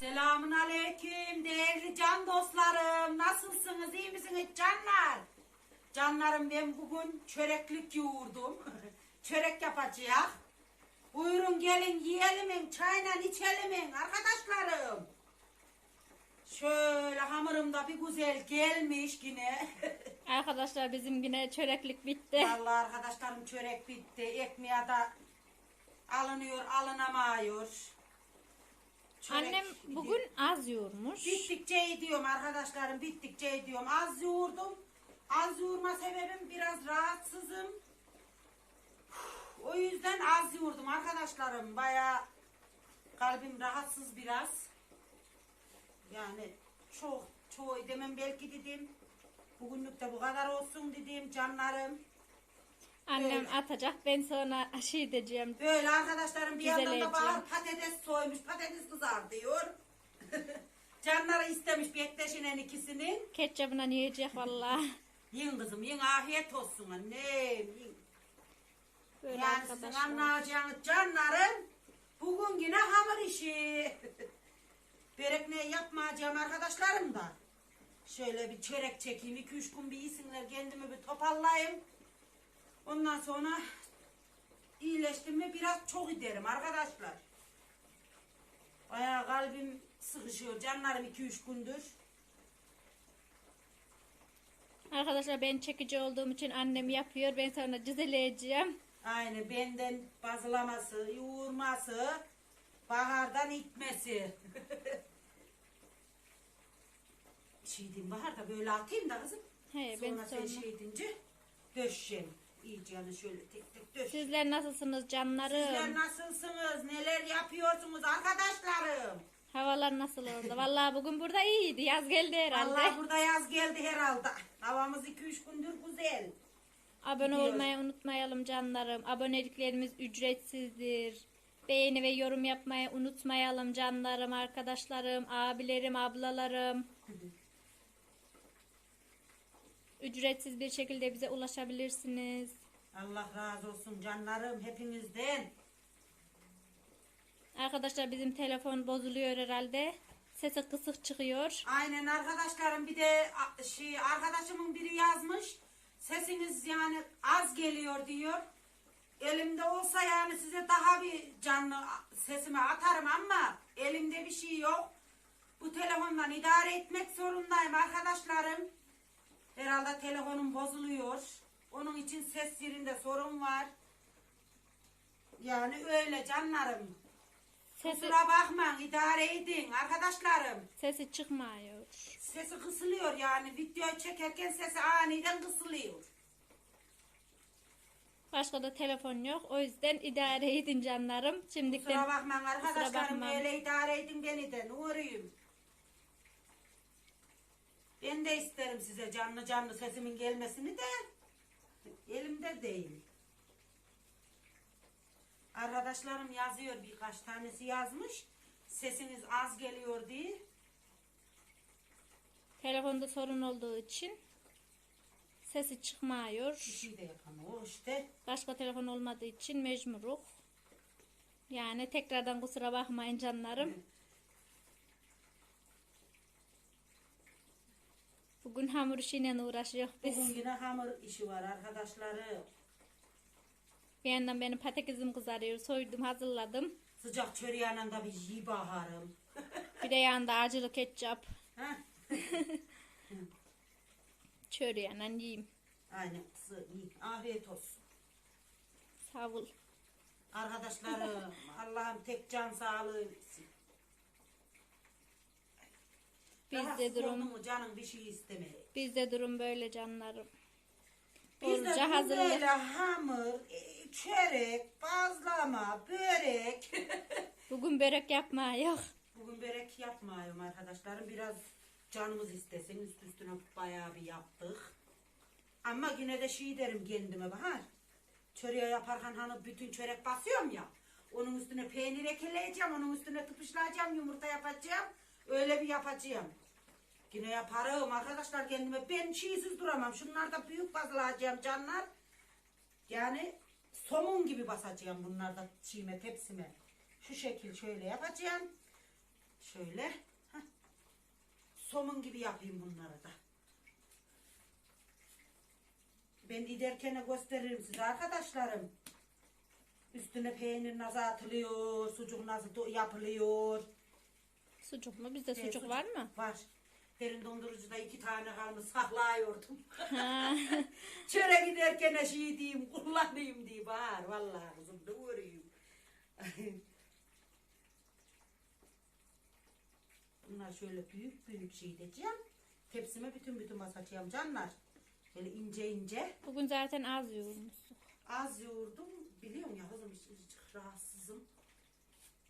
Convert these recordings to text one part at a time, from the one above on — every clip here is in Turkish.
Selamun aleyküm değerli can dostlarım. Nasılsınız iyi misiniz canlar? Canlarım ben bugün çöreklik yoğurdum. Çörek yapacağız. Buyurun gelin yiyelim, çayla içelim arkadaşlarım. Şöyle hamurum da bir güzel gelmiş yine. Arkadaşlar bizim yine çöreklik bitti. Vallahi arkadaşlarım çörek bitti. Ekmeğe de alınıyor, alınamıyor. Çörek Annem bugün az yoğurmuş. Bittikçe ediyorum arkadaşlarım, bittikçe ediyorum. Az yoğurdum. Az yoğurma sebebim biraz rahatsızım. O yüzden az yoğurdum arkadaşlarım. Bayağı kalbim rahatsız biraz. Yani çok, çoğu demem belki dedim. Bugünlük de bu kadar olsun dedim canlarım. Annem Evet. atacak ben sonra şey edeceğim. Böyle arkadaşlarım bir yandan da Güzel edeceğim. patates soymuş, patates kızartıyor. Canları istemiş bekleşinen ikisinin. Ketçabına yiyecek vallahi. Yiyin kızım, yiyin afiyet olsun annem. Yiyin. Böyle Yani sizin arkadaşlar. anlayacağınız canların bugün yine hamur işi. Börek ne yapmayacağım arkadaşlarım da. Şöyle bir çörek çekeyim, iki üç gün bir iyisinler kendimi bir toparlayayım. Ondan sonra iyileştim mi biraz çok giderim arkadaşlar. Bayağı kalbim sıkışıyor canlarım iki üç gündür. Arkadaşlar ben çekici olduğum için annem yapıyor. Ben sonra cizeleyeceğim. Aynı benden bazılaması, yoğurması, bahardan itmesi. şey diyeyim bahar da böyle atayım da kızım. He, ben sonra sen sonra. şey deyince döşeceğim. İyice yani şöyle tek tek döş. Sizler nasılsınız canlarım? Sizler nasılsınız? Neler yapıyorsunuz arkadaşlarım? Havalar nasıl orada? Vallahi bugün burada iyiydi. Yaz geldi herhalde. Allah burada yaz geldi herhalde. Havamız 2-3 gündür güzel. Abone Gidiyoruz. olmayı unutmayalım canlarım. Aboneliklerimiz ücretsizdir. Beğeni ve yorum yapmayı unutmayalım canlarım, arkadaşlarım, abilerim, ablalarım. Ücretsiz bir şekilde bize ulaşabilirsiniz. Allah razı olsun canlarım hepinizden. Arkadaşlar bizim telefon bozuluyor herhalde. Sesi kısık çıkıyor. Aynen arkadaşlarım bir de şey arkadaşımın biri yazmış. Sesiniz yani az geliyor diyor. Elimde olsa yani size daha bir canlı sesimi atarım ama elimde bir şey yok. Bu telefondan idare etmek zorundayım arkadaşlarım. Herhalde telefonum bozuluyor. Onun için ses yerinde sorun var. Yani öyle canlarım. Sesi, Kusura bakmayın idare edin arkadaşlarım. sesi çıkmıyor. Sesi kısılıyor yani video çekerken sesi aniden kısılıyor. Başka da telefon yok. O yüzden idare edin canlarım. Kusura Şimdiden bakmayın arkadaşlarım bakmam. öyle idare edin beni de uğrayayım. Ben de isterim size canlı canlı sesimin gelmesini de elimde değil. Arkadaşlarım yazıyor birkaç tanesi yazmış. Sesiniz az geliyor diye. telefonda sorun olduğu için sesi çıkmıyor. Bir şey de yapamıyor işte. Başka telefon olmadığı için mecburuk. Yani tekrardan kusura bakmayın canlarım. Bugün hamur işiyle uğraşıyor biz. Bugün yine hamur işi var arkadaşlarım. Bir yandan benim patatesim kızarıyor. Soydum hazırladım. Sıcak çöreğinin da bir iyi baharım. Bir de yanında acılı ketçap. Heh. Çöreğiyle yiyeyim. Aynen iyi. Afiyet olsun. Sağ ol. Arkadaşlarım Allah'ım tek can sağlığı versin. Bizde Rahatsız durum oldun mu canım bir şey istemeye. bizde durum böyle canlarım. Bizde Olunca bu hazırla. böyle hamur, e, çörek, bazlama, börek. Bugün börek yapma yok. Bugün börek yapmıyorum arkadaşlarım. Biraz canımız istesin. Üst üstüne bayağı bir yaptık. Ama yine de şey derim kendime Bahar. Çöreği yaparken hani bütün çörek basıyorum ya. Onun üstüne peynir ekeleyeceğim. Onun üstüne tıpışlayacağım. Yumurta yapacağım. Öyle bir yapacağım. Yine yaparım arkadaşlar kendime. Ben şeysiz duramam. Şunlar da büyük bazlayacağım canlar. Yani somun gibi basacağım bunlar da şeyime tepsime. Şu şekil şöyle yapacağım. Şöyle. heh. Somun gibi yapayım bunları da. Ben giderken gösteririm size arkadaşlarım. Üstüne peynir nasıl atılıyor, sucuk nasıl yapılıyor. Sucuk mu? Bizde Ee, sucuk var mı? Var. Derin dondurucuda iki tane kalmış saklayıyordum. Ha. Çöre giderken şey diyeyim, kullanayım diye var. Vallahi kızım uğrayayım. Bunlar şöyle büyük büyük şey diyeceğim. Tepsime bütün bütün basacağım canlar. Böyle ince ince. Bugün zaten az yoğurmuşsun. Az yoğurdum. Biliyorum ya kızım hiç, hiç rahatsızım.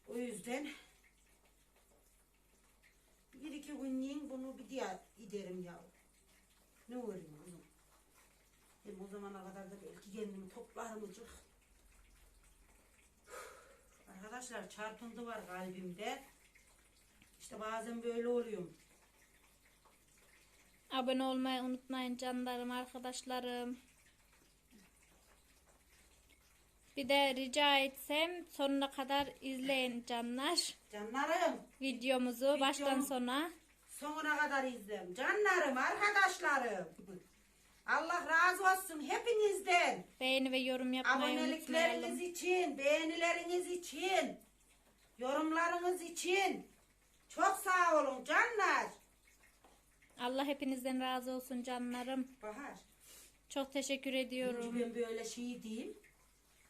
O yüzden bir iki gün yiyin bunu bir diğer giderim ya. Ne uğrayayım kızım. Hem o zamana kadar da belki kendimi toplarımcık. Arkadaşlar çarpıntı var kalbimde. İşte bazen böyle oluyorum. Abone olmayı unutmayın canlarım arkadaşlarım. Bir de rica etsem sonuna kadar izleyin canlar. Canlarım Videomuzu baştan sona. sonuna kadar izleyin. Canlarım arkadaşlarım. Allah razı olsun hepinizden. Beğeni ve yorum yapmayı Abonelikleriniz unutmayalım. için, beğenileriniz için, yorumlarınız için çok sağ olun canlar. Allah hepinizden razı olsun canlarım. Bahar, Çok teşekkür ediyorum. ben böyle şey diyeyim.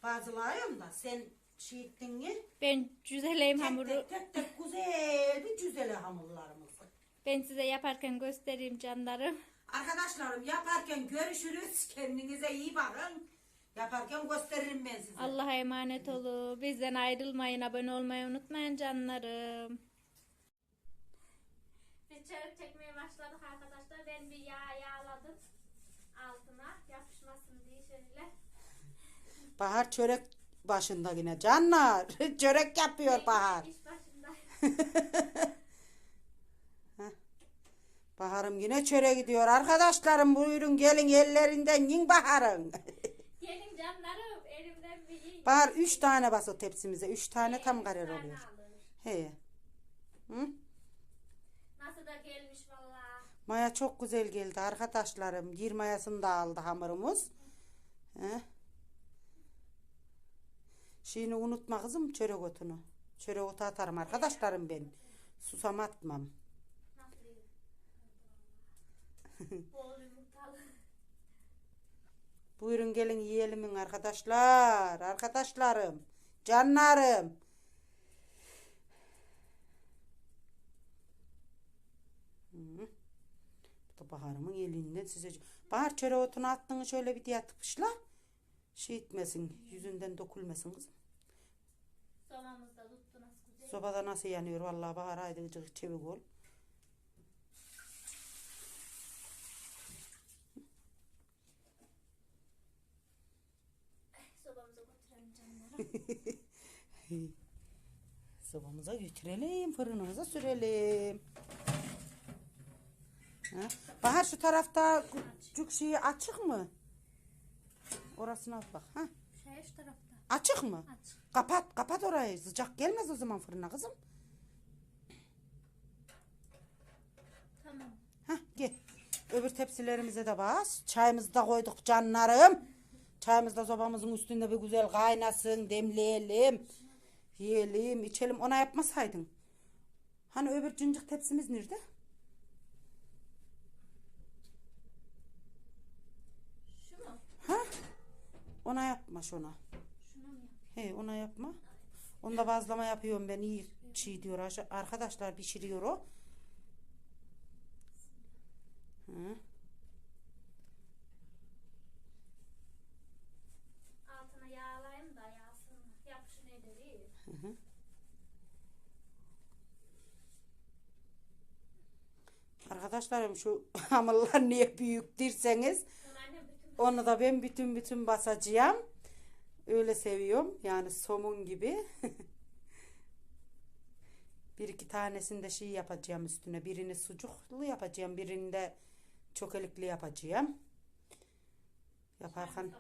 Bazılayım da sen şey ettin mi? Ben cüzeleyim Tek hamuru. tek tek tek güzel bir cüzele hamurlarımızı. Ben size yaparken göstereyim canlarım. Arkadaşlarım yaparken görüşürüz. Kendinize iyi bakın. Yaparken gösteririm ben size. Allah'a emanet olun. Bizden ayrılmayın. Abone olmayı unutmayın canlarım. Biz çörek çekmeye başladık arkadaşlar. Ben bir yağ yağladım altına yapışmasın diye şöyle. Bahar çörek başında yine canlar. çörek yapıyor Bahar. Baharım yine çöre gidiyor. Arkadaşlarım buyurun gelin ellerinden yiyin Bahar'ın. Gelin canlarım elimden bir yiyin. Bahar üç tane bas o tepsimize. Üç tane tam karar oluyor. He. Hı? Nasıl da gelmiş valla. Maya çok güzel geldi arkadaşlarım. Gir mayasını da aldı hamurumuz. He. Şeyini unutma kızım çörek otunu. Çörek otu atarım arkadaşlarım ben. Susam atmam. Buyurun gelin yiyelimin arkadaşlar. Arkadaşlarım. Canlarım. Bu da Bahar'ımın elinden size. Bahar çöre otunu attığını şöyle bir diye tıpışla. Şey etmesin. Yüzünden dökülmesin kızım. Somamızda tuttu nasıl güzel. Sobada nasıl yanıyor vallahi Bahar haydi gıcık çevik ol. Sobamıza götürelim canlarım. Sobamıza götürelim, fırınımıza sürelim. Ha? Bahar şu tarafta küçük şeyi açık mı? Orasına bak. Ha? Şey şu tarafta. Açık mı? Aç. Kapat, kapat orayı. Sıcak gelmez o zaman fırına kızım. Tamam. Hah gel. Öbür tepsilerimize de bas. Çayımızı da koyduk canlarım. Çayımız da sobamızın üstünde bir güzel kaynasın. Demleyelim. Yiyelim, içelim. Ona yapmasaydın. Hani öbür cincik tepsimiz nerede? Şu mu? Ha? Ona yapma şuna. He ona yapma. Onda bazlama yapıyorum ben iyi çiğ diyor Aş- arkadaşlar pişiriyor o. Hı. Altına yağlayayım da yağsın. Yapışın ederi. Arkadaşlarım şu hamurlar niye büyük derseniz onu da ben bütün bütün basacağım. Öyle seviyorum. Yani somun gibi. bir iki tanesinde şey yapacağım üstüne. Birini sucuklu yapacağım. Birini de çökelikli yapacağım. Yaparken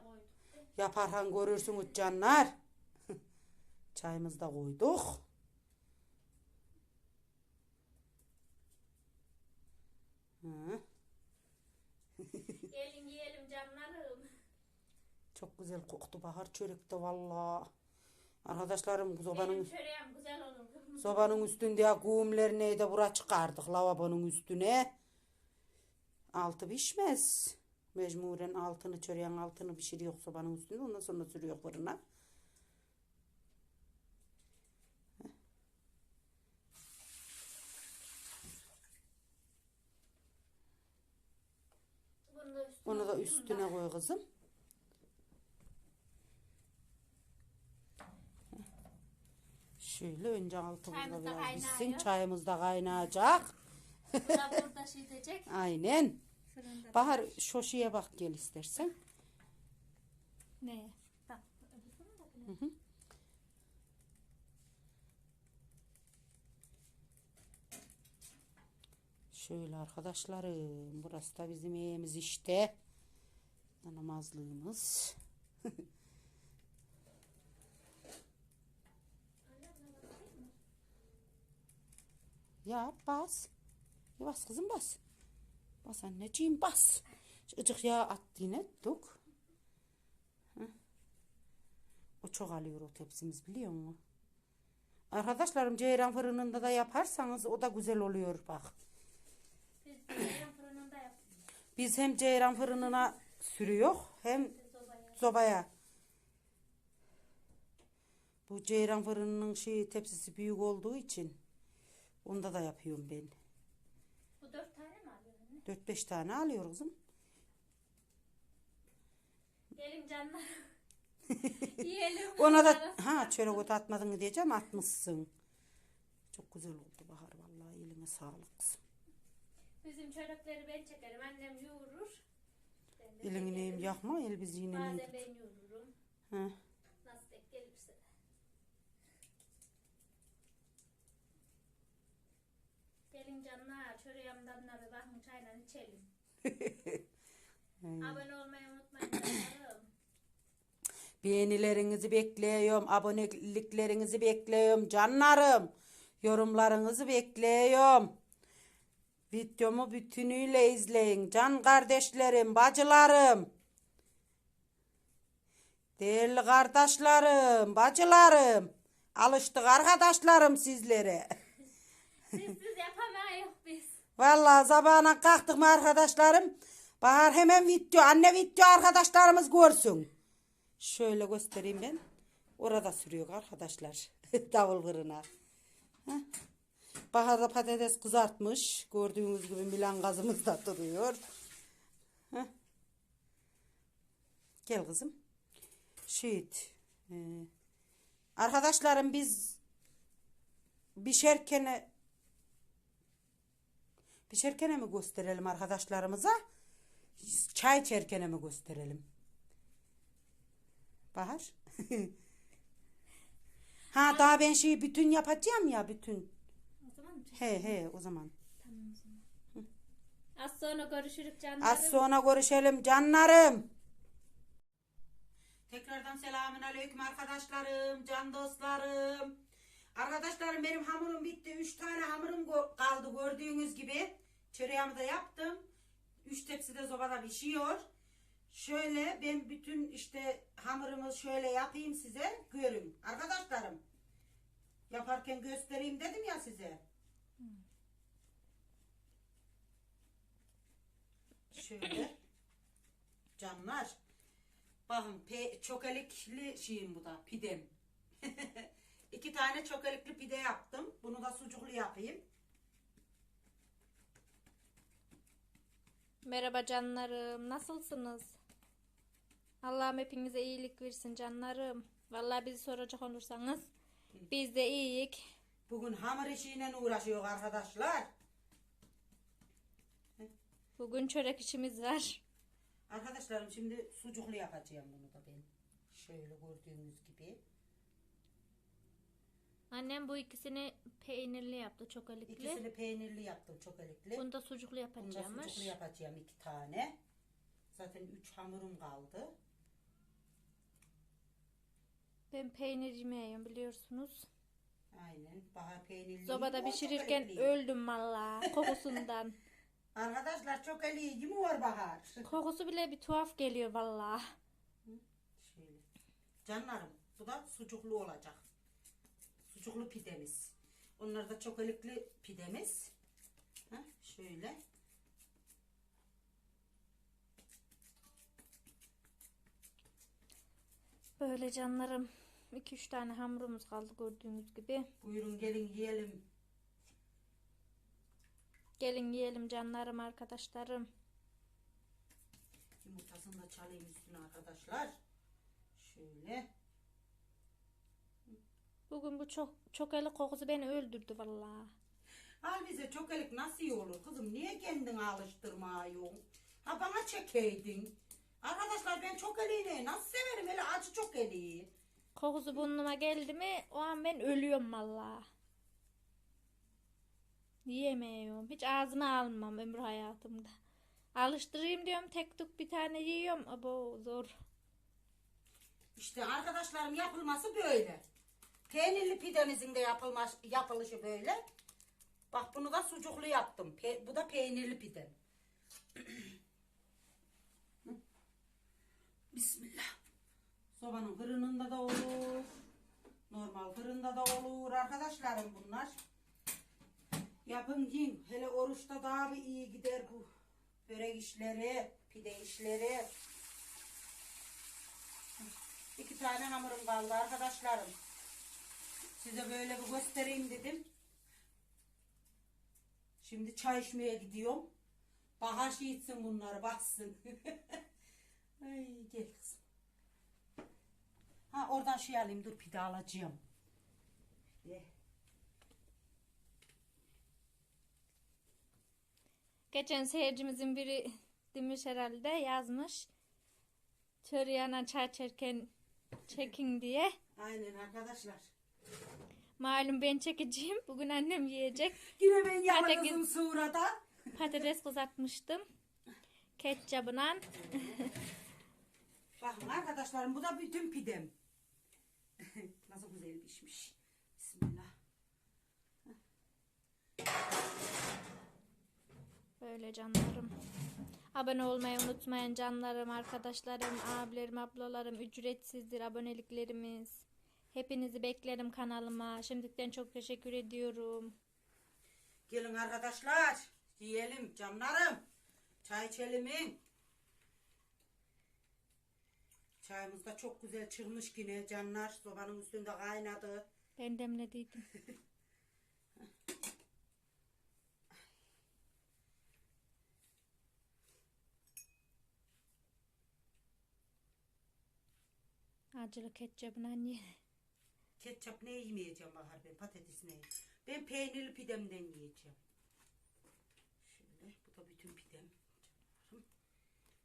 yaparken görürsünüz canlar. Çayımızı da koyduk. Hı. Çok güzel koktu bahar çörek de valla. Arkadaşlarım sobanın sobanın üstünde güğümlerini de bura çıkardık lavabonun üstüne. Altı pişmez. Mecburen altını çöreğin altını pişiriyor sobanın üstünde ondan sonra sürüyor fırına. Onu da üstüne koy kızım. Şöyle önce altımızda biraz kaynıyor. Çayımız da kaynayacak. Bu da burada şey. Aynen. Fırında. Bahar şoşiye bak gel istersen. Ne? Bak. Şöyle arkadaşlarım. Burası da bizim evimiz işte. Namazlığımız. ya bas. Ya bas kızım bas. Bas anneciğim bas. Şu ıcık yağ at yine dök. O çok alıyor o tepsimiz biliyor musun? Arkadaşlarım ceyran fırınında da yaparsanız o da güzel oluyor bak. Biz fırınında hem ceyran fırınına sürüyor hem sobaya. sobaya. Bu ceyran fırınının şey tepsisi büyük olduğu için onda da yapıyorum ben. Bu dört tane mi alıyor anne? 4-5 tane alıyor kızım. Gelin canlar. Yiyelim. Ona da ha çörek otu atmadın diyeceğim atmışsın. Çok güzel oldu Bahar vallahi eline sağlık kızım. Bizim çocukları ben çekerim. Annem yoğurur. Elini neyim yakma el bizi yine Bazen ben yoğururum. Ha. Nasıl denk gelirse. Gelin canlar. Çöreğimden bir bakın çayla içelim. Abone olmayı unutmayın canlarım. Beğenilerinizi bekliyorum. Aboneliklerinizi bekliyorum. Canlarım. Yorumlarınızı bekliyorum. Videomu bütünüyle izleyin. Can kardeşlerim, bacılarım. Değerli kardeşlerim, bacılarım. Alıştık arkadaşlarım sizlere. Vallahi sabahına kalktık mı arkadaşlarım? Bahar hemen video, anne video arkadaşlarımız görsün. Şöyle göstereyim ben. Orada sürüyor arkadaşlar. Davul fırına. Heh. Bahar da patates kızartmış. Gördüğünüz gibi Milan gazımız da duruyor. Heh. Gel kızım. Şehit. Ee, arkadaşlarım biz pişerken Pişerken mi gösterelim arkadaşlarımıza? Çay içerken mi gösterelim? Bahar. ha daha ben şeyi bütün yapacağım ya bütün. O zaman mı? He he o zaman. Tamam o zaman. Az sonra görüşürüz canlarım. Az sonra görüşelim canlarım. Tekrardan selamün aleyküm arkadaşlarım, can dostlarım. Arkadaşlarım benim hamurum bitti. Üç tane hamurum kaldı gördüğünüz gibi. Çöreğimi de yaptım. Üç tepsi de sobada pişiyor. Şöyle ben bütün işte hamurumu şöyle yapayım size görün. Arkadaşlarım yaparken göstereyim dedim ya size. Şöyle. Canlar. Bakın pe çokelikli şeyim bu da pidem. İki tane çokelikli pide yaptım. Bunu da sucuklu yapayım. Merhaba canlarım. Nasılsınız? Allah'ım hepinize iyilik versin canlarım. Vallahi bizi soracak olursanız biz de iyiyik. Bugün hamur işiyle uğraşıyor arkadaşlar. Bugün çörek işimiz var. Arkadaşlarım şimdi sucuklu yapacağım bunu da ben. Şöyle gördüğünüz gibi. Annem bu ikisini peynirli yaptı çokalikli. İkisini peynirli yaptım çokelikli. Bunu da sucuklu Bunu da sucuklu yapacağım iki tane. Zaten üç hamurum kaldı. Ben peynir yemiyorum biliyorsunuz. Aynen. Bahar peynirli. Sobada pişirirken öldüm valla kokusundan. Arkadaşlar çok iyi mi var Bahar? Kokusu bile bir tuhaf geliyor valla. Canlarım bu da sucuklu olacak. Sucuklu pidemiz. Onlar da çokolikli pidemiz. Heh, şöyle. Böyle canlarım. 2-3 tane hamurumuz kaldı gördüğünüz gibi. Buyurun gelin yiyelim. Gelin yiyelim canlarım arkadaşlarım. Yumurtasını da çalayım üstüne arkadaşlar. Şöyle. Bugün bu çok çok eli kokusu beni öldürdü vallahi. Al bize çokelik nasıl iyi olur kızım? Niye kendini alıştırmıyorsun? Ha bana çekeydin. Arkadaşlar ben çokeliğini nasıl severim hele acı çokeliği. Kokusu burnuma geldi mi o an ben ölüyorum vallahi. Yiyemiyorum. Hiç ağzıma almam ömrü hayatımda. Alıştırayım diyorum tek tuk bir tane yiyorum. Abo zor. İşte arkadaşlarım yapılması böyle. Peynirli pidemizin de yapılmış, yapılışı böyle. Bak bunu da sucuklu yaptım. Pe- bu da peynirli pide. Bismillah. Sobanın fırınında da olur. Normal fırında da olur arkadaşlarım bunlar. Yapın yiyin. Hele oruçta daha bir iyi gider bu. Börek işleri, pide işleri. İki tane hamurum kaldı arkadaşlarım. Size böyle bir göstereyim dedim. Şimdi çay içmeye gidiyorum. Bahar şey içsin bunları baksın. Ay gel kızım. Ha oradan şey alayım dur pide alacağım. Ye. Geçen seyircimizin biri demiş herhalde yazmış. Çörüyana çay çerken çekin diye. Aynen arkadaşlar. Malum ben çekeceğim. Bugün annem yiyecek. Yine ben yalnızım surada. Patates kızartmıştım. Ketçabına. Bakın arkadaşlarım bu da bütün pidem. Nasıl güzel pişmiş. Bismillah. Böyle canlarım. Abone olmayı unutmayın canlarım, arkadaşlarım, abilerim, ablalarım. Ücretsizdir aboneliklerimiz. Hepinizi beklerim kanalıma. Şimdiden çok teşekkür ediyorum. Gelin arkadaşlar. Yiyelim canlarım. Çay içelim. Çayımız da çok güzel çıkmış yine canlar. Sobanın üstünde kaynadı. Ben demlediydim. Acılı ketçabına anne. Ketçap ne yemeyeceğim Bahar ben patates ne. Ben peynirli pidemden yiyeceğim. Şöyle bu da bütün pidem.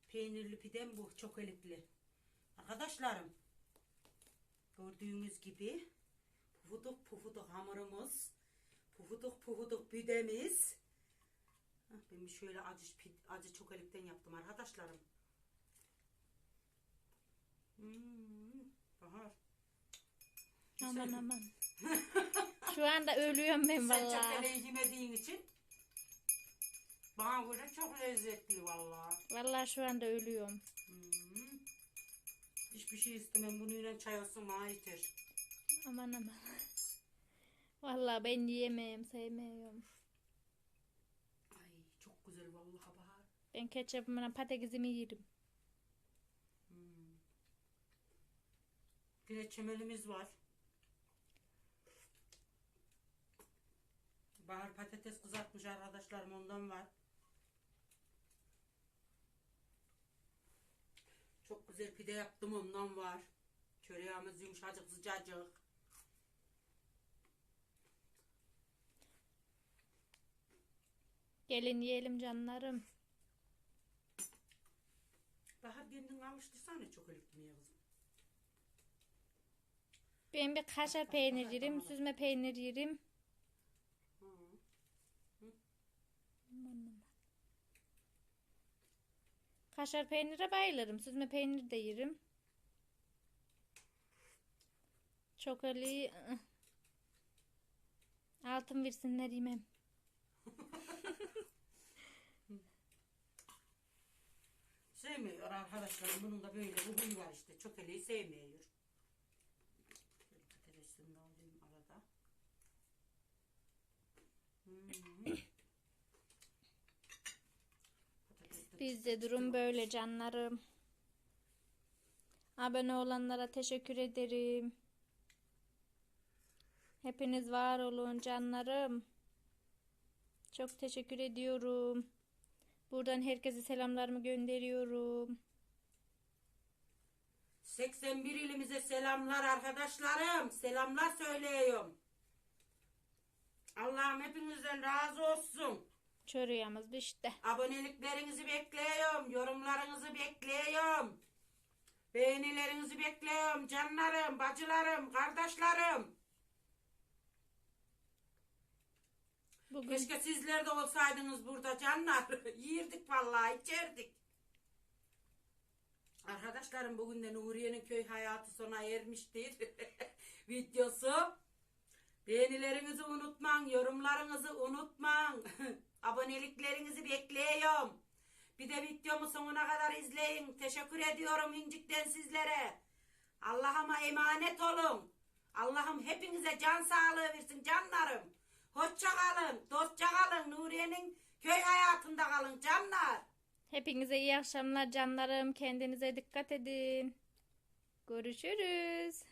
Peynirli pidem bu çok elikli. Arkadaşlarım gördüğünüz gibi pufuduk pufuduk hamurumuz pufuduk pufuduk pidemiz. Ben şöyle acı, acı çok elikten yaptım arkadaşlarım. Hmm, Bahar. Aman aman. Şu anda ölüyorum ben Sen vallahi. çökeleği yemediğin için bana göre çok lezzetli vallahi. Vallahi şu anda ölüyorum. Hmm. Hiçbir şey istemem. Bununla çay olsun bana yeter. Aman aman. Vallahi ben yiyemem, sevmiyorum. Ay çok güzel vallahi bahar. Ben ketçapımla patatesimi yerim. Hmm. Yine çemelimiz var. Bahar patates kızartmış arkadaşlarım ondan var. Çok güzel pide yaptım ondan var. Çöreğimiz yumuşacık sıcacık. Gelin yiyelim canlarım. Bahar kendin alıştırsana çok öğretmeye kızım. Ben bir kaşar peynir yerim, süzme peynir yerim. Kaşar peynire bayılırım. Süzme peynir de yerim. Çokoli altın versinler yemem. sevmiyor arkadaşlar. Bunun da böyle bir huyu var işte. çok Çokoliyi sevmiyor. Şöyle patatesimden alayım arada. Hmm. Bizde durum böyle canlarım. Abone olanlara teşekkür ederim. Hepiniz var olun canlarım. Çok teşekkür ediyorum. Buradan herkese selamlarımı gönderiyorum. 81 ilimize selamlar arkadaşlarım. Selamlar söylüyorum. Allah'ım hepinizden razı olsun. Çörüğümüz işte. Aboneliklerinizi bekliyorum. Yorumlarınızı bekliyorum. Beğenilerinizi bekliyorum. Canlarım, bacılarım, kardeşlerim. Bugün Keşke sizler de olsaydınız burada canlar. Yiyirdik vallahi, içerdik. Arkadaşlarım bugün de Nuriye'nin köy hayatı sona ermiştir. Videosu. Beğenilerinizi unutmayın, yorumlarınızı unutmayın. Aboneliklerinizi bekliyorum. Bir de videomu sonuna kadar izleyin. Teşekkür ediyorum incikten sizlere. Allah'ıma emanet olun. Allah'ım hepinize can sağlığı versin canlarım. Hoşça kalın, dostça kalın. Nuriye'nin köy hayatında kalın canlar. hepinize iyi akşamlar canlarım. Kendinize dikkat edin. Görüşürüz.